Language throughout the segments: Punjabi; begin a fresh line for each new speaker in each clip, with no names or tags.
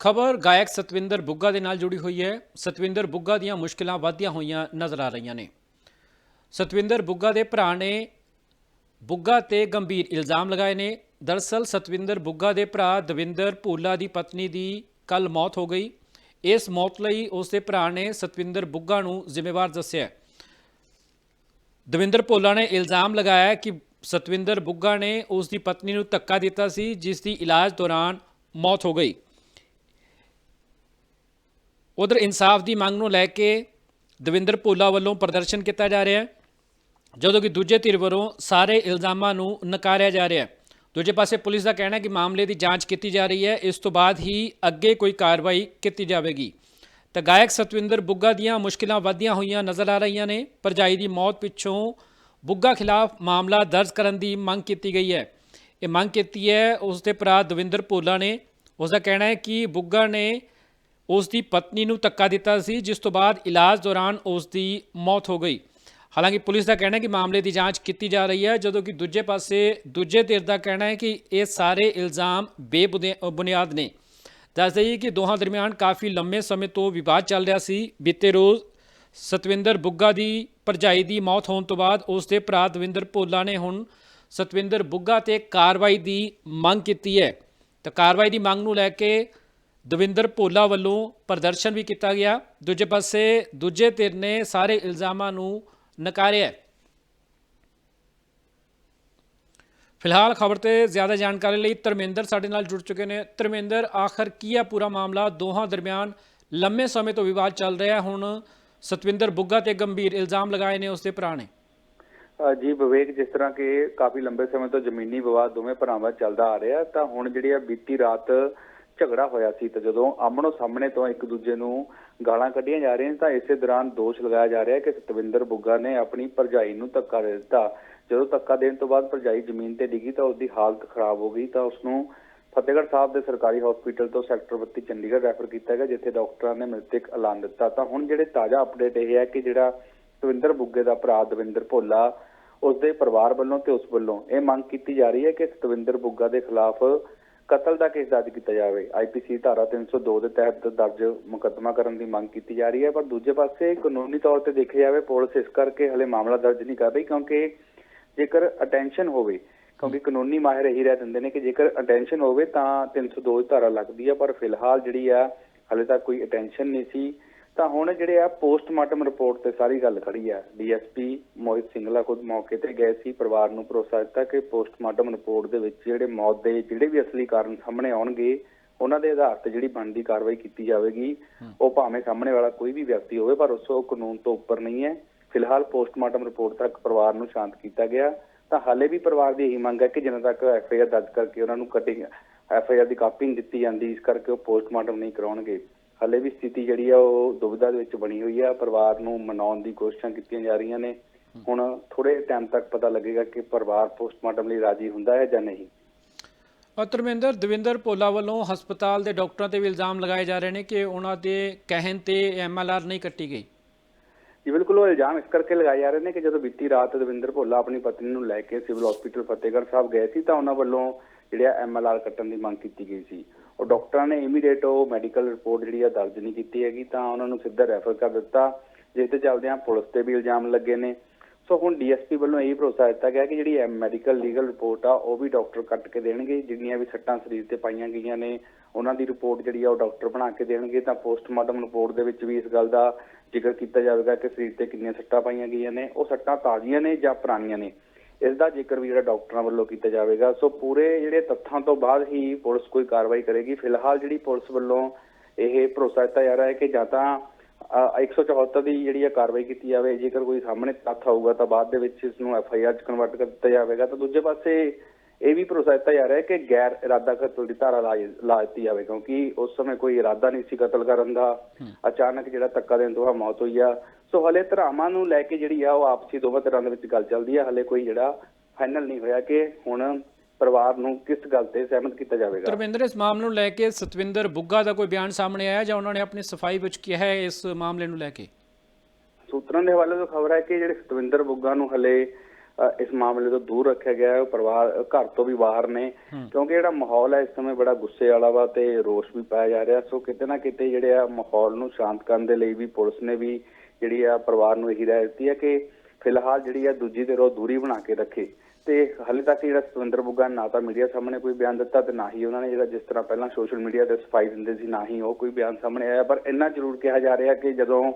ਖਬਰ, ਗਾਇਕ ਸਤਵਿੰਦਰ ਬੁੱਗਾ ਦੇ ਨਾਲ ਜੁੜੀ ਹੋਈ ਹੈ। ਸਤਵਿੰਦਰ ਬੁੱਗਾ ਦੀਆਂ ਮੁਸ਼ਕਲਾਂ ਵਧਦੀਆਂ ਹੋਈਆਂ ਨਜ਼ਰ ਆ ਰਹੀਆਂ ਨੇ। ਸਤਵਿੰਦਰ ਬੁੱਗਾ ਦੇ ਭਰਾ ਨੇ ਬੁੱਗਾ ਤੇ ਗੰਭੀਰ ਇਲਜ਼ਾਮ ਲਗਾਏ ਨੇ। ਦਰਸਲ ਸਤਵਿੰਦਰ ਬੁੱਗਾ ਦੇ ਭਰਾ ਦਵਿੰਦਰ ਭੋਲਾ ਦੀ ਪਤਨੀ ਦੀ ਕੱਲ ਮੌਤ ਹੋ ਗਈ। ਇਸ ਮੌਤ ਲਈ ਉਸ ਦੇ ਭਰਾ ਨੇ ਸਤਵਿੰਦਰ ਬੁੱਗਾ ਨੂੰ ਜ਼ਿੰਮੇਵਾਰ ਦੱਸਿਆ ਦਵਿੰਦਰ ਭੋਲਾ ਨੇ ਇਲਜ਼ਾਮ ਲਗਾਇਆ ਕਿ ਸਤਵਿੰਦਰ ਬੁੱਗਾ ਨੇ ਉਸ ਦੀ ਪਤਨੀ ਨੂੰ ਧੱਕਾ ਦਿੱਤਾ ਸੀ, ਜਿਸ ਦੀ ਇਲਾਜ ਦੌਰਾਨ ਮੌਤ ਹੋ ਗਈ। ਉਧਰ ਇਨਸਾਫ ਦੀ ਮੰਗ ਨੂੰ ਲੈ ਕੇ ਦਵਿੰਦਰ ਭੋਲਾ ਵੱਲੋਂ ਪ੍ਰਦਰਸ਼ਨ ਕੀਤਾ ਜਾ ਰਿਹਾ ਹੈ, ਜਦੋਂ ਕਿ ਦੂਜੇ ਧਿਰ ਵੱਲੋਂ ਸਾਰੇ ਇਲਜ਼ਾਮਾਂ ਨੂੰ ਨਕਾਰਿਆ ਜਾ ਰਿਹਾ ਹੈ। ਦੂਜੇ ਪਾਸੇ ਪੁਲਿਸ ਦਾ ਕਹਿਣਾ ਹੈ ਕਿ ਮਾਮਲੇ ਦੀ ਜਾਂਚ ਕੀਤੀ ਜਾ ਰਹੀ ਹੈ, ਇਸ ਤੋਂ ਬਾਅਦ ਹੀ ਅੱਗੇ ਕੋਈ ਕਾਰਵਾਈ ਕੀਤੀ ਜਾਵੇਗੀ। ਤਾਂ ਗਾਇਕ ਸਤਵਿੰਦਰ ਬੁੱਗਾ ਦੀਆਂ ਮੁਸ਼ਕਿਲਾਂ ਵਧਦੀਆਂ ਹੋਈਆਂ ਨਜ਼ਰ ਆ ਰਹੀਆਂ ਨੇ। ਪਰਜਾਈ ਦੀ ਮੌਤ ਪਿੱਛੋਂ ਬੁੱਗਾ ਖਿਲਾਫ ਮਾਮਲਾ ਦਰਜ ਕਰਨ ਦੀ ਮੰਗ ਕੀਤੀ ਗਈ ਹੈ। ਇਹ ਮੰਗ ਕੀਤੀ ਹੈ, ਉਸ ਦੇ ਭਰਾ ਦਵਿੰਦਰ ਭੋਲਾ ਨੇ। ਉਸ ਦਾ ਕਹਿਣਾ ਹੈ ਕਿ ਬੁੱਗਾ ਨੇ ਉਸ ਦੀ ਪਤਨੀ ਨੂੰ ਧੱਕਾ ਦਿੱਤਾ ਸੀ, ਜਿਸ ਤੋਂ ਬਾਅਦ ਇਲਾਜ ਦੌਰਾਨ ਉਸ ਦੀ ਮੌਤ ਹੋ ਗਈ। ਹਾਲਾਂਕਿ ਪੁਲਿਸ ਦਾ ਕਹਿਣਾ ਹੈ ਕਿ ਮਾਮਲੇ ਦੀ ਜਾਂਚ ਕੀਤੀ ਜਾ ਰਹੀ ਹੈ, ਜਦੋਂ ਕਿ ਦੂਜੇ ਪਾਸੇ ਦੂਜੇ ਧਿਰ ਦਾ ਕਹਿਣਾ ਹੈ ਕਿ ਇਹ ਸਾਰੇ ਇਲਜ਼ਾਮ ਬੇਬੁਨਿਆਦ ਨੇ। ਦੱਸ ਦਈਏ ਕਿ ਦੋਹਾਂ ਦਰਮਿਆਨ ਕਾਫੀ ਲੰਮੇ ਸਮੇਂ ਤੋਂ ਵਿਵਾਦ ਚੱਲ ਰਿਹਾ ਸੀ। ਬੀਤੇ ਰੋਜ਼ ਸਤਵਿੰਦਰ ਬੁੱਗਾ ਦੀ ਭਰਜਾਈ ਦੀ ਮੌਤ ਹੋਣ ਤੋਂ ਬਾਅਦ ਉਸ ਦੇ ਭਰਾ ਦਵਿੰਦਰ ਭੋਲਾ ਨੇ ਹੁਣ ਸਤਵਿੰਦਰ ਬੁੱਗਾ ਤੇ ਕਾਰਵਾਈ ਦੀ ਮੰਗ ਕੀਤੀ ਹੈ। ਤਾਂ ਕਾਰਵਾਈ ਦੀ ਮੰਗ ਨੂੰ ਲੈ ਕੇ ਦਵਿੰਦਰ ਭੋਲਾ ਵੱਲੋਂ ਪ੍ਰਦਰਸ਼ਨ ਵੀ ਕੀਤਾ ਗਿਆ। ਦੂਜੇ ਪਾਸੇ ਦੂਜੇ ਧਿਰ ਨੇ ਸਾਰੇ ਇਲਜ਼ਾਮਾਂ ਨੂੰ ਨਕਾਰਿਆ। ਫਿਲਹਾਲ ਖਬਰ ਤੇ ਜ਼ਿਆਦਾ ਜਾਣਕਾਰੀ ਲਈ ਧਰਮਿੰਦਰ ਸਾਡੇ ਨਾਲ ਜੁੜ ਚੁੱਕੇ ਨੇ। ਧਰਮਿੰਦਰ, ਆਖਰ ਕੀ ਹੈ ਪੂਰਾ ਮਾਮਲਾ? ਦੋਹਾਂ ਦਰਮਿਆਨ ਲੰਮੇ ਸਮੇਂ ਤੋਂ ਵਿਵਾਦ ਚੱਲ ਰਿਹਾ। ਹੁਣ ਸਤਵਿੰਦਰ ਬੁੱਗਾ ਤੇ ਗੰਭੀਰ ਇਲਜ਼ਾਮ ਲਗਾਏ ਨੇ ਉਸਦੇ ਭਰਾ ਨੇ
ਜੀ ਵਿਵੇਕ, ਜਿਸ ਤਰ੍ਹਾਂ ਕਿ ਕਾਫੀ ਲੰਬੇ ਸਮੇਂ ਤੋਂ ਜ਼ਮੀਨੀ ਵਿਵਾਦ ਦੋਵੇਂ ਭਰਾਵਾਂ ਚੱਲਦਾ ਆ ਰਿਹਾ। ਤਾਂ ਹੁਣ ਜਿਹੜੀ ਆ ਬੀਤੀ ਰਾਤ ਝਗੜਾ ਹੋਇਆ ਸੀ ਤਾਂ ਜਦੋਂ ਆਮਣੋ ਸਾਹਮਣੇ ਤੋਂ ਇੱਕ ਦੂਜੇ ਨੂੰ ਗਾਲਾਂ ਕੱਢੀਆਂ ਜਾ ਰਹੀਆਂ ਤਾਂ ਇਸੇ ਦੌਰਾਨ ਦੋਸ਼ ਲਗਾਇਆ ਜਾ ਰਿਹਾ ਕਿ ਸਤਵਿੰਦਰ ਬੁੱਗਾ ਨੇ ਆਪਣੀ ਭਰਜਾਈ ਨੂੰ ਧੱਕਾ ਦੇ ਦਿੱਤਾ। ਜਦੋਂ ਧੱਕਾ ਦੇਣ ਤੋਂ ਬਾਅਦ ਭਰਜਾਈ ਜ਼ਮੀਨ ਤੇ ਡਿੱਗੀ ਤਾਂ ਉਸ ਦੀ ਹਾਲਤ ਖਰਾਬ ਹੋ ਗਈ ਤਾਂ ਉਸ ਨੂੰ ਫਤਿਹਗੜ੍ਹ ਸਾਹਿਬ ਦੇ ਸਰਕਾਰੀ ਹਸਪੀਟਲ ਤੋਂ ਸੈਕਟਰ 32 ਚੰਡੀਗੜ੍ਹ ਰੈਫਰ ਕੀਤਾ ਗਿਆ, ਜਿੱਥੇ ਡਾਕਟਰਾਂ ਨੇ ਮ੍ਰਿਤਕ ਐਲਾਨ ਦਿੱਤਾ। ਤਾਂ ਹੁਣ ਜਿਹੜੇ ਤਾਜ਼ਾ ਅਪਡੇਟ ਇਹ ਹੈ ਕਿ ਜਿਹੜਾ ਸਤਵਿੰਦਰ ਬੁੱਗੇ ਦਾ ਭਰਾ ਦਵਿੰਦਰ ਭੋਲਾ ਉਸ ਦੇ ਪਰਿਵਾਰ ਵੱਲੋਂ ਤੇ ਉਸ ਵੱਲੋਂ ਇਹ ਮੰਗ ਕੀਤੀ ਜਾ ਰਹੀ ਹੈ ਕਿ ਸਤਵਿੰਦਰ ਬੁੱਗਾ ਦੇ ਖਿਲਾਫ ਕਤਲ ਦਾ ਕੇਸ ਦਰਜ ਕੀਤਾ ਜਾਵੇ। ਆਈਪੀਸੀ ਧਾਰਾ 302 ਦੇ ਤਹਿਤ ਦਰਜ ਮੁਕੱਦਮਾ ਕਰਨ ਦੀ ਮੰਗ ਕੀਤੀ ਜਾ ਰਹੀ ਹੈ, ਪਰ ਦੂਜੇ ਪਾਸੇ ਕਾਨੂੰਨੀ ਤੌਰ ਤੇ ਦੇਖਿਆ ਜਾਵੇ, ਪੁਲਿਸ ਇਸ ਕਰਕੇ ਹਲੇ ਮਾਮਲਾ ਦਰਜ ਨਹੀਂ ਕਰ ਰਹੀ ਕਿਉਂਕਿ ਜੇਕਰ ਅਟੈਂਸ਼ਨ ਹੋਵੇ, ਕਿਉਂਕਿ ਕਾਨੂੰਨੀ ਮਾਹਿਰ ਇਹੀ ਰਹਿ ਦਿੰਦੇ ਨੇ ਕਿ ਜੇਕਰ ਅਟੈਂਸ਼ਨ ਹੋਵੇ ਤਾਂ 302 ਦੀ ਧਾਰਾ ਲੱਗਦੀ ਹੈ, ਪਰ ਫਿਲਹਾਲ ਜਿਹੜੀ ਆ, ਹਲੇ ਤੱਕ ਕੋਈ ਅਟੈਂਸ਼ਨ ਨਹੀਂ ਸੀ। ਤਾਂ ਹੁਣ ਜਿਹੜੇ ਆ ਪੋਸਟਮਾਰਟਮ ਰਿਪੋਰਟ ਤੇ ਸਾਰੀ ਗੱਲ ਖੜੀ ਆ। ਡੀਐਸਪੀ ਮੋਹਿਤ ਸਿੰਗਲਾ ਖੁਦ ਮੌਕੇ ਤੇ ਗਏ ਸੀ। ਪਰਿਵਾਰ ਨੂੰ ਭਰੋਸਾ ਦਿੱਤਾ ਕਿ ਪੋਸਟਮਾਰਟਮ ਰਿਪੋਰਟ ਦੇ ਵਿੱਚ ਜਿਹੜੇ ਮੌਤ ਦੇ ਜਿਹੜੇ ਵੀ ਅਸਲੀ ਕਾਰਨ ਸਾਹਮਣੇ ਆਉਣਗੇ ਉਹਨਾਂ ਦੇ ਆਧਾਰ ਤੇ ਜਿਹੜੀ ਬਣਦੀ ਕਾਰਵਾਈ ਕੀਤੀ ਜਾਵੇਗੀ। ਉਹ ਭਾਵੇਂ ਸਾਹਮਣੇ ਵਾਲਾ ਕੋਈ ਵੀ ਵਿਅਕਤੀ ਹੋਵੇ ਪਰ ਉਸ ਉਹ ਕਾਨੂੰਨ ਤੋਂ ਉੱਪਰ ਨਹੀਂ ਹੈ। ਫਿਲਹਾਲ ਪੋਸਟਮਾਰਟਮ ਰਿਪੋਰਟ ਤੱਕ ਪਰਿਵਾਰ ਨੂੰ ਸ਼ਾਂਤ ਕੀਤਾ ਗਿਆ। ਤਾਂ ਹਾਲੇ ਵੀ ਪਰਿਵਾਰ ਦੀ ਇਹੀ ਮੰਗ ਹੈ ਕਿ ਜਿੰਨਾ ਤੱਕ ਐਫਆਈਆਰ ਦਰਜ ਕਰਕੇ ਉਹਨਾਂ ਨੂੰ ਕਟਿੰਗ ਐਫਆਈਆਰ ਦੀ ਕਾਪੀ ਨਹੀਂ ਦਿੱਤੀ ਜਾਂਦੀ ਇਸ ਕਰਕੇ ਉਹ ਪੋਸਟਮਾਰਟਮ ਨਹੀਂ ਕਰਾਉਣਗੇ। ਹਾਲੇ ਵੀ ਸਥਿਤੀ ਜਿਹੜੀ ਆ ਉਹ ਦੁਬਿਧਾ ਦੇ ਵਿੱਚ ਬਣੀ ਹੋਈ ਆ। ਪਰਿਵਾਰ ਨੂੰ ਮਨਾਉਣ ਦੀ ਕੋਸ਼ਿਸ਼ਾਂ ਕੀਤੀਆਂ ਜਾ ਰਹੀਆਂ ਨੇ। ਹੁਣ ਥੋੜੇ ਟਾਈਮ ਤੱਕ ਪਤਾ ਲੱਗੇਗਾ ਕਿ ਪਰਿਵਾਰ ਪੋਸਟਮਾਰਟਮ ਲਈ ਰਾਜੀ ਹੁੰਦਾ ਹੈ ਜਾਂ ਨਹੀਂ।
ਔਰ ਧਰਮਿੰਦਰ ਦਵਿੰਦਰ ਭੋਲਾ ਵੱਲੋਂ ਹਸਪਤਾਲ ਦੇ ਡਾਕਟਰਾਂ ਤੇ ਵੀ ਇਲਜ਼ਾਮ ਲਗਾਏ ਜਾ ਰਹੇ ਨੇ ਕਿ ਉਹਨਾਂ ਦੇ ਕਹਿਣ ਤੇ ਐਮਐਲਆਰ ਨਹੀਂ ਕੱਟੀ ਗਈ।
ਜੀ ਬਿਲਕੁਲ ਉਹ ਇਲਜ਼ਾਮ ਇਸ ਕਰਕੇ ਲਗਾਏ ਜਾ ਰਹੇ ਨੇ ਕਿ ਜਦੋਂ ਬੀਤੀ ਰਾਤ ਦਵਿੰਦਰ ਭੋਲਾ ਆਪਣੀ ਪਤਨੀ ਨੂੰ ਲੈ ਕੇ ਸਿਵਲ ਹਸਪੀਟਲ ਫਤਿਹਗੜ੍ਹ ਸਾਹਿਬ ਗਏ ਸੀ ਤਾਂ ਉਹਨਾਂ ਵੱਲੋਂ ਜਿਹੜਾ ਐਮਐਲਆਰ ਕੱਟਣ ਦੀ ਮੰਗ ਕੀਤੀ ਗਈ ਸੀ। ਉਹ ਡਾਕਟਰਾਂ ਨੇ ਇਮੀਡੀਏਟ ਉਹ ਮੈਡੀਕਲ ਰਿਪੋਰਟ ਜਿਹੜੀ ਆ ਦਰਜ ਨਹੀਂ ਕੀਤੀ ਹੈਗੀ, ਤਾਂ ਉਹਨਾਂ ਨੂੰ ਸਿੱਧਾ ਰੈਫਰ ਕਰ ਦਿੱਤਾ, ਜਿਸ ਤੇ ਚੱਲਦਿਆਂ ਪੁਲਿਸ ਤੇ ਵੀ ਇਲਜ਼ਾਮ ਲੱਗੇ ਨੇ। ਸੋ ਹੁਣ ਡੀਐਸਪੀ ਵੱਲੋਂ ਇਹ ਭਰੋਸਾ ਦਿੱਤਾ ਗਿਆ ਕਿ ਜਿਹੜੀ ਮੈਡੀਕਲ ਲੀਗਲ ਰਿਪੋਰਟ ਆ, ਉਹ ਵੀ ਡਾਕਟਰ ਕੱਟ ਕੇ ਦੇਣਗੇ, ਜਿੰਨੀਆਂ ਵੀ ਸੱਟਾਂ ਸਰੀਰ ਤੇ ਪਾਈਆਂ ਗਈਆਂ ਨੇ, ਉਹਨਾਂ ਦੀ ਰਿਪੋਰਟ ਜਿਹੜੀ ਆ ਉਹ ਡਾਕਟਰ ਬਣਾ ਕੇ ਦੇਣਗੇ। ਤਾਂ ਪੋਸਟਮਾਰਟਮ ਰਿਪੋਰਟ ਦੇ ਵਿੱਚ ਵੀ ਇਸ ਗੱਲ ਦਾ ਜ਼ਿਕਰ ਕੀਤਾ ਜਾਵੇਗਾ ਕਿ ਸਰੀਰ ਤੇ ਕਿੰਨੀਆਂ ਸੱਟਾਂ ਪਾਈਆਂ ਗਈਆਂ ਨੇ। ਉਹ ਸੱਟਾਂ ਤਾਜ਼ੀਆਂ ਨੇ ਜਾਂ ਪੁਰਾਣੀਆਂ ਨੇ। ਇਸ ਦਾ ਜ਼ਿਕਰ ਵੀ ਜਿਹੜਾ ਡਾਕਟਰਾਂ ਵੱਲੋਂ ਕੀਤਾ ਜਾਵੇਗਾ ਸੋ ਪੂਰੇ ਜਿਹੜੇ ਤੱਥਾਂ ਤੋਂ ਬਾਅਦ ਹੀ ਪੁਲਿਸ ਕੋਈ ਕਾਰਵਾਈ ਕਰੇਗੀ। ਫਿਲਹਾਲ ਜਿਹੜੀ ਪੁਲਿਸ ਵੱਲੋਂ ਇਹ ਭਰੋਸਾ ਦਿੱਤਾ ਜਾ ਰਿਹਾ ਹੈ ਕਿ ਜਾਂ ਤਾਂ ਅ, 174 ਦੀ ਜਿਹੜੀ ਆ ਕਾਰਵਾਈ ਕੀਤੀ ਜਾਵੇ ਜੇਕਰ ਕੋਈ ਸਾਹਮਣੇ ਤੱਥ ਆਊਗਾ ਤਾਂ ਬਾਅਦ ਦੇ ਵਿੱਚ ਇਸ ਨੂੰ ਐਫਆਈਆਰ ਚ ਕਨਵਰਟ ਕਰ ਦਿੱਤਾ ਜਾਵੇਗਾ। ਤਾਂ ਦੂਜੇ ਪਾਸੇ ਇਹ ਵੀ ਭਰੋਸਾ ਦਿੱਤਾ ਜਾ ਰਿਹਾ ਹੈ ਕਿ ਗੈਰ ਇਰਾਦਾ ਕਤਲ ਦੀ ਧਾਰਾ ਲਾ ਦਿੱਤੀ ਜਾਵੇ ਕਿਉਂਕਿ ਉਸ ਸਮੇਂ ਕੋਈ ਇਰਾਦਾ ਨਹੀਂ ਸੀ ਕਤਲ ਕਰਨ ਦਾ। ਅਚਾਨਕ ਜਿਹੜਾ ਧੱਕਾ ਦੇਣ ਤੋਂ ਬਾਅਦ ਮੌਤ ਹੋਈ ਆ। ਸੋ ਹਲੇ ਧਰਾਵਾਂ ਨੂੰ ਲੈ ਕੇ ਜਿਹੜੀ ਆ ਉਹ ਆਪਸੀ ਦੋਵਾਂ ਤਰ੍ਹਾਂ ਦੇ ਵਿੱਚ ਗੱਲ ਚੱਲਦੀ ਆ ਹਲੇ ਕੋਈ ਜਿਹੜਾ ਫਾਈਨਲ ਨਹੀਂ ਹੋਇਆ ਕਿ ਹੁਣ ਪਰਿਵਾਰ ਨੂੰ ਕਿਸ ਗੱਲ ਤੇ ਸਹਿਮਤ ਕੀਤਾ ਜਾਵੇਗਾ।
ਧਰਮਿੰਦਰ ਇਸ ਮਾਮਲੇ ਨੂੰ ਲੈ ਕੇ ਸਤਵਿੰਦਰ ਬੁੱਗਾ ਦਾ ਕੋਈ ਬਿਆਨ ਸਾਹਮਣੇ ਆਇਆ ਜਾਂ ਉਹਨਾਂ ਨੇ ਆਪਣੀ ਸਫ਼ਾਈ ਵਿੱਚ ਕਿਹਾ ਹੈ ਇਸ ਮਾਮਲੇ ਨੂੰ ਲੈ ਕੇ?
ਸੂਤਰਾਂ ਦੇ ਹਵਾਲੇ ਤੋਂ ਖਬਰ ਹੈ ਕਿ ਜਿਹੜੇ ਸਤਵਿੰਦਰ ਬੁੱਗਾ ਨੂੰ ਹਲੇ ਇਸ ਮਾਮਲੇ ਤੋਂ ਦੂਰ ਰੱਖਿਆ ਗਿਆ ਹੈ ਉਹ ਪਰਿਵਾਰ ਘਰ ਤੋਂ ਵੀ ਬਾਹਰ ਨੇ। ਕਿਉਂਕਿ ਜਿਹੜਾ ਮਾਹੌਲ ਹੈ ਇਸ ਸਮੇਂ ਬੜਾ ਗੁੱਸੇ ਵਾਲਾ ਵਾ ਤੇ ਰੋਸ਼ ਵੀ ਪਾਇਆ ਜਾ ਰਿਹਾ। ਸੋ ਕਿਤੇ ਨਾ ਕਿਤੇ ਜਿਹੜੇ ਆ ਮਾਹੌਲ ਨੂੰ ਸ਼ਾਂਤ ਕਰਨ ਦੇ ਲਈ ਵੀ ਪੁਲਿਸ ਨੇ ਵੀ ਜਿਹੜੀ ਆ ਪਰਿਵਾਰ ਨੂੰ ਇਹੀ ਰਾਏ ਦਿੱਤੀ ਹੈ ਕਿ ਫਿਲਹਾਲ ਜਿਹੜੀ ਆ ਦੂਜੀ ਦੇ ਰੋ ਦੂਰੀ ਬਣਾ ਕੇ ਰੱਖੇ। ਤੇ ਹਾਲੇ ਤੱਕ ਜਿਹੜਾ ਸਤਵਿੰਦਰ ਬੁੱਗਾ ਨਾ ਤਾਂ ਮੀਡੀਆ ਸਾਹਮਣੇ ਕੋਈ ਬਿਆਨ ਦਿੱਤਾ ਤੇ ਨਾ ਹੀ ਉਹਨਾਂ ਨੇ ਜਿਹੜਾ ਜਿਸ ਤਰ੍ਹਾਂ ਪਹਿਲਾਂ ਸੋਸ਼ਲ ਮੀਡੀਆ ਤੇ ਸਫ਼ਾਈ ਦਿੰਦੇ ਸੀ, ਨਾ ਹੀ ਉਹ ਕੋਈ ਬਿਆਨ ਸਾਹਮਣੇ ਆਇਆ। ਪਰ ਇੰਨਾ ਜ਼ਰੂਰ ਕਿਹਾ ਜਾ ਰਿਹਾ ਕਿ ਜਦੋਂ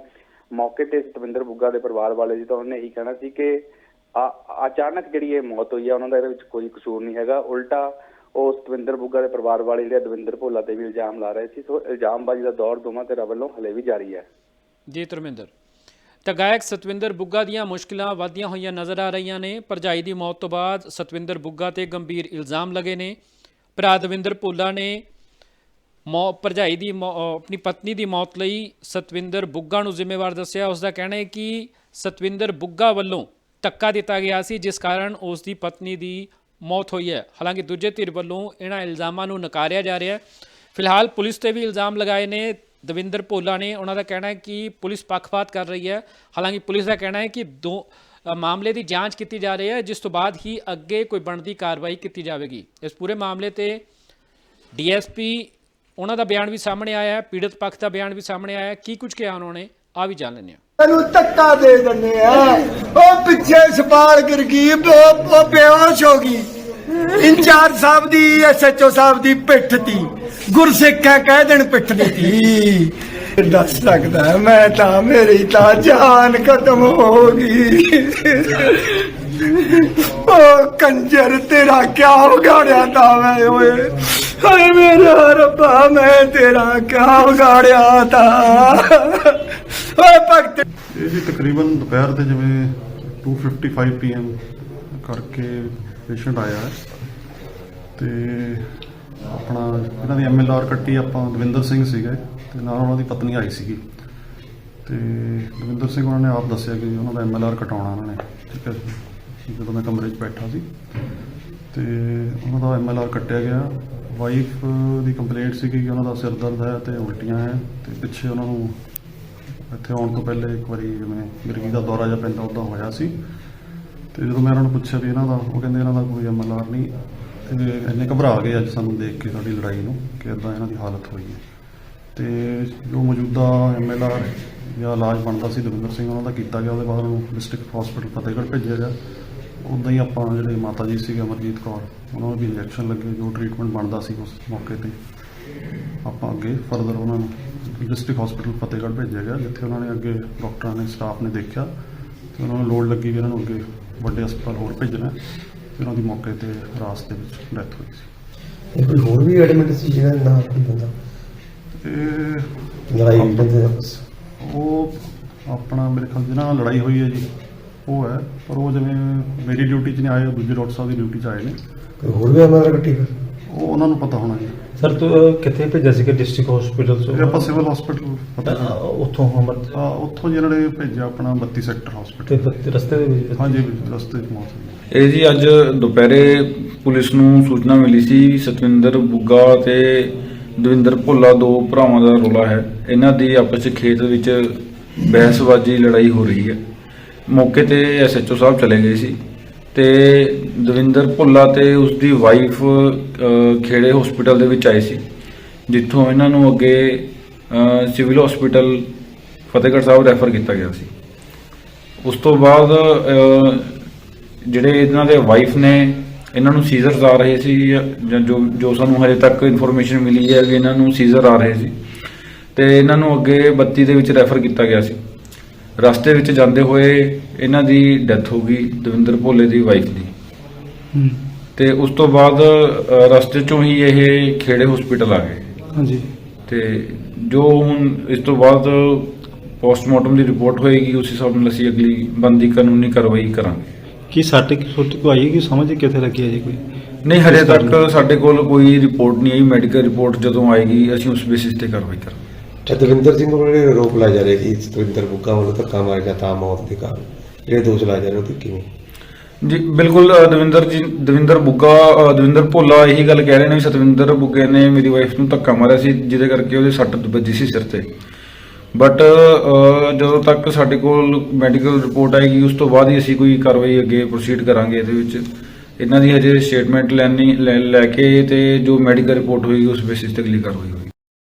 ਮੌਕੇ ਤੇ ਸਤਵਿੰਦਰ ਬੁੱਗਾ ਦੇ ਪਰਿਵਾਰ ਵਾਲੇ ਜੀ ਤਾਂ ਉਹਨੇ ਇਹੀ ਕਹਿਣਾ ਸੀ ਕਿ ਅਚਾਨਕ ਜਿਹੜੀ ਇਹ ਮੌਤ ਹੋਈ ਆ, ਉਹਨਾਂ ਦਾ ਇਹਦੇ ਵਿੱਚ ਕੋਈ ਕਸੂਰ ਨਹੀਂ ਹੈਗਾ। ਉਲਟਾ ਉਹ ਸਤਵਿੰਦਰ ਬੁੱਗਾ ਦੇ ਪਰਿਵਾਰ ਵਾਲੇ ਜਿਹੜੇ ਦਵਿੰਦਰ ਭੋਲਾ ਤੇ ਵੀ ਇਲਜ਼ਾਮ ਲਾ ਰਹੇ ਸੀ। ਸੋ ਇਲਜ਼ਾਮਬਾਜ਼ੀ ਦਾ ਦੌਰ ਦੋਵਾਂ ਧਿਰਾਂ ਵੱਲੋਂ ਹਲੇ ਵੀ ਜਾਰੀ ਹੈ।
ਜੀ ਧਰਮਿੰਦਰ। ਤਾਂ ਗਾਇਕ ਸਤਵਿੰਦਰ ਬੁੱਗਾ ਦੀਆਂ ਮੁਸ਼ਕਲਾਂ ਵਧਦੀਆਂ ਹੋਈਆਂ ਨਜ਼ਰ ਆ ਰਹੀਆਂ ਨੇ। ਭਰਜਾਈ ਦੀ ਮੌਤ ਤੋਂ ਬਾਅਦ ਸਤਵਿੰਦਰ ਬੁੱਗਾ ਤੇ ਗੰਭੀਰ ਇਲਜ਼ਾਮ ਲੱਗੇ ਨੇ। ਭਰਾ ਦਵਿੰਦਰ ਭੋਲਾ ਨੇ ਮੌ, ਭਰਜਾਈ ਦੀ ਮੌ- ਆਪਣੀ ਪਤਨੀ ਦੀ ਮੌਤ ਲਈ ਸਤਵਿੰਦਰ ਬੁੱਗਾ ਨੂੰ ਜ਼ਿੰਮੇਵਾਰ ਦੱਸਿਆ। ਉਸ ਦਾ ਕਹਿਣਾ ਹੈ ਕਿ ਸਤਵਿੰਦਰ ਬੁੱਗਾ ਵੱਲੋਂ ਧੱਕਾ ਦਿੱਤਾ ਗਿਆ ਸੀ, ਜਿਸ ਕਾਰਨ ਉਸ ਦੀ ਪਤਨੀ ਦੀ ਮੌਤ ਹੋਈ ਹੈ। ਹਾਲਾਂਕਿ ਦੂਜੇ ਧਿਰ ਵੱਲੋਂ ਇਹਨਾਂ ਇਲਜ਼ਾਮਾਂ ਨੂੰ ਨਕਾਰਿਆ ਜਾ ਰਿਹਾ ਹੈ। ਫਿਲਹਾਲ ਪੁਲਿਸ ਤੇ ਵੀ ਇਲਜ਼ਾਮ ਲਗਾਏ ਨੇ। ਦਵਿੰਦਰ ਭੋਲਾ ਨੇ ਉਹਨਾਂ ਦਾ ਕਹਿਣਾ ਹੈ ਕਿ ਪੁਲਿਸ ਪੱਖਪਾਤ ਕਰ ਰਹੀ ਹੈ। ਹਾਲਾਂਕਿ ਪੁਲਿਸ ਦਾ ਕਹਿਣਾ ਹੈ ਕਿ ਦੋ ਮਾਮਲੇ ਦੀ ਜਾਂਚ ਕੀਤੀ ਜਾ ਰਹੀ ਹੈ, ਜਿਸ ਤੋਂ ਬਾਅਦ ਹੀ ਅੱਗੇ ਕੋਈ ਬਣਦੀ ਕਾਰਵਾਈ ਕੀਤੀ ਜਾਵੇਗੀ। ਇਸ ਪੂਰੇ ਮਾਮਲੇ ਤੇ ਡੀਐਸਪੀ, ਉਹਨਾਂ ਦਾ ਬਿਆਨ ਵੀ ਸਾਹਮਣੇ ਆਇਆ ਹੈ, ਪੀੜਤ ਪੱਖ ਦਾ ਬਿਆਨ ਵੀ ਸਾਹਮਣੇ ਆਇਆ ਹੈ। ਕੀ ਕੁਝ ਕਿਹਾ ਉਹਨਾਂ ਨੇ? ਆ ਵੀ ਜਾਣ ਲੈਂਦੇ ਹਾਂ।
ਤੈਨੂੰ ਧੱਕਾ ਦੇ ਦਿੰਨੇ ਆ। ਉਹ ਪਿੱਛੇ ਸਪਾਲ ਗਿਰ ਗਈ ਉਹ ਬੇਹੋਸ਼ ਹੋ ਗਈ। ਇੰਚਾਰਜ ਸਾਹਿਬ ਦੀ, ਐਸਐਚਓ ਸਾਹਿਬ ਦੀ ਪਿੱਠ ਤੀ। ਗੁਰਸਿੱਖ ਕਹਿ ਦੇਣ ਪਿੱਠ ਦੀ ਤੀ ਦੱਸ ਸਕਦਾ ਮੈਂ ਤਾਂ ਮੇਰੀ ਤਾਂ ਜਾਨ ਖਤਮ ਹੋ ਗਈ। ਉਹ ਕੰਜਰ, ਤੇਰਾ ਕਿਆ ਵਿਗਾੜਿਆ ਤਾ ਮੈਂ ਓਏ? ਹਾਏ ਮੇਰਾ ਰੱਬਾ, ਮੈਂ ਤੇਰਾ ਕਿਆ ਵਿਗਾੜਿਆ ਤਾ? ਓਏ ਭਗਤ
ਇਹ ਜੀ ਤਕਰੀਬਨ ਦੁਪਹਿਰ ਦੇ ਜਿਵੇਂ 2:55 ਪੀਐਮ ਕਰਕੇ ਪੇਸ਼ੈਂਟ ਆਇਆ ਤੇ ਆਪਣਾ ਇਹਨਾਂ ਦੀ ਐਮਐਲਆਰ ਕੱਟੀ ਆਪਾਂ ਦਵਿੰਦਰ ਸਿੰਘ ਸੀਗੇ ਤੇ ਨਾਲ ਉਹਨਾਂ ਦੀ ਪਤਨੀ ਆਈ ਸੀਗੀ। ਤੇ ਦਵਿੰਦਰ ਸਿੰਘ ਉਹਨਾਂ ਨੇ ਆਪ ਦੱਸਿਆ ਕਿ ਉਹਨਾਂ ਦਾ ਐਮਐਲਆਰ ਕਟਾਉਣਾ ਉਹਨਾਂ ਨੇ। ਠੀਕ ਹੈ ਜਦੋਂ ਮੈਂ ਕਮਰੇ 'ਚ ਬੈਠਾ ਸੀ ਤੇ ਉਹਨਾਂ ਦਾ ਐਮਐਲਆਰ ਕੱਟਿਆ ਗਿਆ। ਵਾਈਫ ਦੀ ਕੰਪਲੇਂਟ ਸੀ ਕਿ ਉਹਨਾਂ ਦਾ ਸਿਰ ਦਰਦ ਹੈ ਤੇ ਉਲਟੀਆਂ ਹੈ ਤੇ ਪਿੱਛੇ ਉਹਨਾਂ ਨੂੰ ਇੱਥੇ ਆਉਣ ਤੋਂ ਪਹਿਲੇ ਇੱਕ ਵਾਰੀ ਜਿਵੇਂ ਮਿਰਗੀ ਦਾ ਦੌਰਾ ਜਿਹਾ ਪੈਂਦਾ ਉਦਾਂ ਹੋਇਆ ਸੀ। ਤੇ ਜਦੋਂ ਮੈਂ ਉਹਨਾਂ ਨੂੰ ਪੁੱਛਿਆ ਵੀ ਇਹਨਾਂ ਦਾ, ਉਹ ਕਹਿੰਦੇ ਇਹਨਾਂ ਦਾ ਕੋਈ ਐਮਐਲਆਰ ਨਹੀਂ। ਇੰਨੇ ਘਬਰਾ ਗਏ ਅੱਜ ਸਾਨੂੰ ਦੇਖ ਕੇ ਸਾਡੀ ਲੜਾਈ ਨੂੰ ਕਿ ਇਦਾਂ ਇਹਨਾਂ ਦੀ ਹਾਲਤ ਹੋਈ ਹੈ। ਤੇ ਜੋ ਮੌਜੂਦਾ ਐਮਐਲਆਰ ਜਾਂ ਇਲਾਜ ਬਣਦਾ ਸੀ ਦਵਿੰਦਰ ਸਿੰਘ, ਉਹਨਾਂ ਦਾ ਕੀਤਾ ਗਿਆ, ਉਹਦੇ ਬਾਅਦ ਉਹਨੂੰ ਡਿਸਟ੍ਰਿਕਟ ਹਸਪੀਟਲ ਫਤਿਹਗੜ੍ਹ ਭੇਜਿਆ ਗਿਆ। ਉਦਾਂ ਹੀ ਆਪਾਂ ਜਿਹੜੇ ਮਾਤਾ ਜੀ ਸੀਗੇ ਅਮਰਜੀਤ ਕੌਰ, ਉਹਨਾਂ ਨੂੰ ਵੀ ਇੰਜੈਕਸ਼ਨ ਲੱਗੇ, ਜੋ ਟ੍ਰੀਟਮੈਂਟ ਬਣਦਾ ਸੀ ਉਸ ਮੌਕੇ ਤੇ। ਆਪਾਂ ਅੱਗੇ ਫਰਦਰ ਉਹਨਾਂ ਨੂੰ ਡਿਸਟ੍ਰਿਕਟ ਹਸਪੀਟਲ ਫਤਿਹਗੜ੍ਹ ਭੇਜਿਆ ਗਿਆ, ਜਿੱਥੇ ਉਹਨਾਂ ਨੇ ਅੱਗੇ ਡਾਕਟਰਾਂ ਨੇ ਸਟਾਫ ਨੇ ਦੇਖਿਆ ਤੇ ਉਹਨਾਂ ਨੂੰ ਲੋੜ ਲੱਗੀ ਵੀ ਇਹਨਾਂ ਨੂੰ ਅੱਗੇ ਵੱਡੇ ਹਸਪਤਾਲ ਹੋਰ ਭੇਜਣਾ। ਹੈ। ਤੇ ਉਹਨਾਂ ਦੀ ਮੌਕੇ ਤੇ ਰਾਸਤੇ ਵਿੱਚ ਡੈਥ ਹੋਈ ਸੀ।
ਇਹ ਕੋਈ ਹੋਰ ਵੀ ਐਡਮਿਟ ਸੀ ਜਿਹੜਾ ਨਾ ਕੋਈ ਬੰਦਾ?
ਤੇ
ਲੜਾਈ ਬੰਦੇ ਦਾ ਬਸ
ਉਹ ਆਪਣਾ ਮੇਰੇ ਖਿਆਲ ਜਿਹਨਾਂ ਨਾਲ ਲੜਾਈ ਹੋਈ ਹੈ ਜੀ। ਉਹ ਹੈ ਪਰ ਉਹ ਜਿਵੇਂ ਮੇਰੀ ਡਿਊਟੀ 'ਚ ਨਹੀਂ ਆਏ ਉਹ ਦੂਜੇ ਡਾਕਟਰ ਸਾਹਿਬ ਦੀ ਡਿਊਟੀ 'ਚ ਆਏ ਨੇ।
ਕੋਈ ਹੋਰ ਵੀ ਅਮਰ ਕੱਟੀ ਫਿਰ
ਉਹ ਉਹਨਾਂ ਨੂੰ ਪਤਾ ਹੋਣਾ ਜੀ।
ਸਰ ਤੂੰ ਅਹ, ਕਿੱਥੇ ਭੇਜਿਆ ਸੀ ਕਿ ਡਿਸਟ੍ਰਿਕਟ ਹਸਪੀਟਲ
ਇਹ ਆਪਾਂ ਸਿਵਲ ਹਸਪੀਟਲ
ਉੱਥੋਂ ਅਮਰ
ਆ ਉੱਥੋਂ ਜਿਹਨਾਂ ਨੇ ਭੇਜਿਆ ਆਪਣਾ 32 ਸੈਕਟਰ
ਤੇ
ਹਸਪੀਟਲ
ਫਿਰ ਰਸਤੇ ਦੇ ਵਿੱਚ
ਹਾਂਜੀ ਰਸਤੇ 'ਚ ਮੌਤ ਹੋਈ
ਇਹ ਜੀ ਅੱਜ ਦੁਪਹਿਰੇ ਪੁਲਿਸ ਨੂੰ ਸੂਚਨਾ ਮਿਲੀ ਸੀ ਸਤਵਿੰਦਰ ਬੁੱਗਾ ਤੇ ਦਵਿੰਦਰ ਭੁੱਲਾ ਦੋ ਭਰਾਵਾਂ ਦਾ ਰੋਲਾ ਹੈ। ਇਹਨਾਂ ਦੀ ਆਪਸ ਵਿੱਚ ਖੇਤ ਵਿੱਚ ਬਹਿਸਬਾਜ਼ੀ ਲੜਾਈ ਹੋ ਰਹੀ ਹੈ। ਮੌਕੇ ਤੇ ਐਸਐਚਓ ਸਾਹਿਬ ਚਲੇ ਗਏ ਸੀ। ਤੇ ਦਵਿੰਦਰ ਭੁੱਲਾ ਤੇ ਉਸ ਦੀ ਵਾਈਫ ਖੇੜੇ ਹਸਪੀਟਲ ਦੇ ਵਿੱਚ ਆਏ ਸੀ, ਜਿੱਥੋਂ ਇਹਨਾਂ ਨੂੰ ਅੱਗੇ civil hospital Fatehgarh Sahib refer ਕੀਤਾ ਗਿਆ ਸੀ। ਉਸ ਤੋਂ ਬਾਅਦ ਜਿਹੜੇ ਇਹਨਾਂ ਦੇ ਵਾਈਫ ਨੇ, ਇਹਨਾਂ ਨੂੰ ਸੀਜ਼ਰਸ ਆ ਰਹੇ ਸੀ, ਜਾਂ, ਜੋ ਜੋ ਸਾਨੂੰ ਹਜੇ ਤੱਕ ਇਨਫੋਰਮੇਸ਼ਨ ਮਿਲੀ ਹੈ ਕਿ ਇਹਨਾਂ ਨੂੰ ਸੀਜ਼ਰ ਆ ਰਹੇ ਸੀ, ਤੇ ਇਹਨਾਂ ਨੂੰ ਅੱਗੇ 32 ਦੇ ਵਿੱਚ ਰੈਫਰ ਕੀਤਾ ਗਿਆ ਸੀ। ਰਸਤੇ ਵਿੱਚ ਜਾਂਦੇ ਹੋਏ ਇਹਨਾਂ ਦੀ ਡੈਥ ਹੋ ਗਈ ਦਵਿੰਦਰ ਭੋਲੇ ਦੀ ਵਾਈਫ ਦੀ। ਤੇ ਉਸ ਤੋਂ ਬਾਅਦ ਰਸਤੇ ਚੋਂ ਹੀ ਇਹ ਖੇੜੇ ਹਸਪੀਟਲ ਆ ਗਏ।
ਹਾਂਜੀ।
ਤੇ ਜੋ ਹੁਣ ਇਸ ਤੋਂ ਬਾਅਦ ਪੋਸਟਮਾਰਟਮ ਦੀ ਰਿਪੋਰਟ ਹੋਏਗੀ ਉਸ ਹਿਸਾਬ ਨਾਲ ਅਸੀਂ ਅਗਲੀ ਬੰਦੀ ਕਾਨੂੰਨੀ ਕਾਰਵਾਈ ਕਰਾਂਗੇ।
ਕੀ ਸਾਡੇ ਸੁੱਤ ਕੋ ਆਈ ਕਿ ਸਮਝ ਕਿੱਥੇ ਲੱਗੀ ਹੈ ਜੀ ਕੋਈ?
ਨਹੀਂ ਹਜੇ ਤੱਕ ਸਾਡੇ ਕੋਲ ਕੋਈ ਰਿਪੋਰਟ ਨਹੀਂ ਆਈ ਮੈਡੀਕਲ ਰਿਪੋਰਟ ਜਦੋਂ ਆਏਗੀ ਅਸੀਂ ਉਸ ਬੇਸਿਸ ਤੇ ਕਾਰਵਾਈ ਕਰਾਂਗੇ।
ਤੇ ਸਿੰਘ ਵੱਲੋਂ ਜਿਹੜੇ ਆਰੋਪ ਲਾਏ ਜਾ ਰਹੇ ਕਿ ਸਤਵਿੰਦਰ ਬੁੱਗਾ ਵੱਲੋਂ ਧੱਕਾ ਮਾਰ ਗਿਆ ਤਾਂ ਮੌਤ ਦੇ ਕਾਰਨ। ਜਿਹੜੇ ਦੋਸ਼ ਲਾਏ ਜਾ ਰਹੇ ਉਹਦੇ ਕਿਵੇਂ?
ਜੀ ਬਿਲਕੁਲ ਅ, ਦਵਿੰਦਰ ਜੀ ਦਵਿੰਦਰ ਬੁੱਗਾ ਅ, ਦਵਿੰਦਰ ਭੋਲਾ ਇਹੀ ਗੱਲ ਕਹਿ ਰਹੇ ਨੇ ਵੀ ਸਤਵਿੰਦਰ ਬੁੱਗੇ ਨੇ ਮੇਰੀ ਵਾਈਫ ਨੂੰ ਧੱਕਾ ਮਾਰਿਆ ਸੀ ਜਿਹਦੇ ਕਰਕੇ ਉਹਦੇ ਸੱਟ ਵੱਜੀ ਸੀ ਸਿਰ ਤੇ। ਬਟ ਜਦੋਂ ਤੱਕ ਸਾਡੇ ਕੋਲ ਮੈਡੀਕਲ ਰਿਪੋਰਟ ਆਏਗੀ ਉਸ ਤੋਂ ਬਾਅਦ ਹੀ ਅਸੀਂ ਕੋਈ ਕਾਰਵਾਈ ਅੱਗੇ ਪ੍ਰੋਸੀਡ ਕਰਾਂਗੇ ਇਹਦੇ ਵਿੱਚ। ਇਹਨਾਂ ਦੀ ਹਜੇ ਸਟੇਟਮੈਂਟ ਲੈਣੀ ਲੈ ਲੈ ਕੇ ਤੇ ਜੋ ਮੈਡੀਕਲ ਰਿਪੋਰਟ ਹੋਏਗੀ ਉਸ ਬੇਸਿਸ ਤੇ ਅਗਲੀ ਕਾਰਵਾਈ ਹੋਏਗੀ।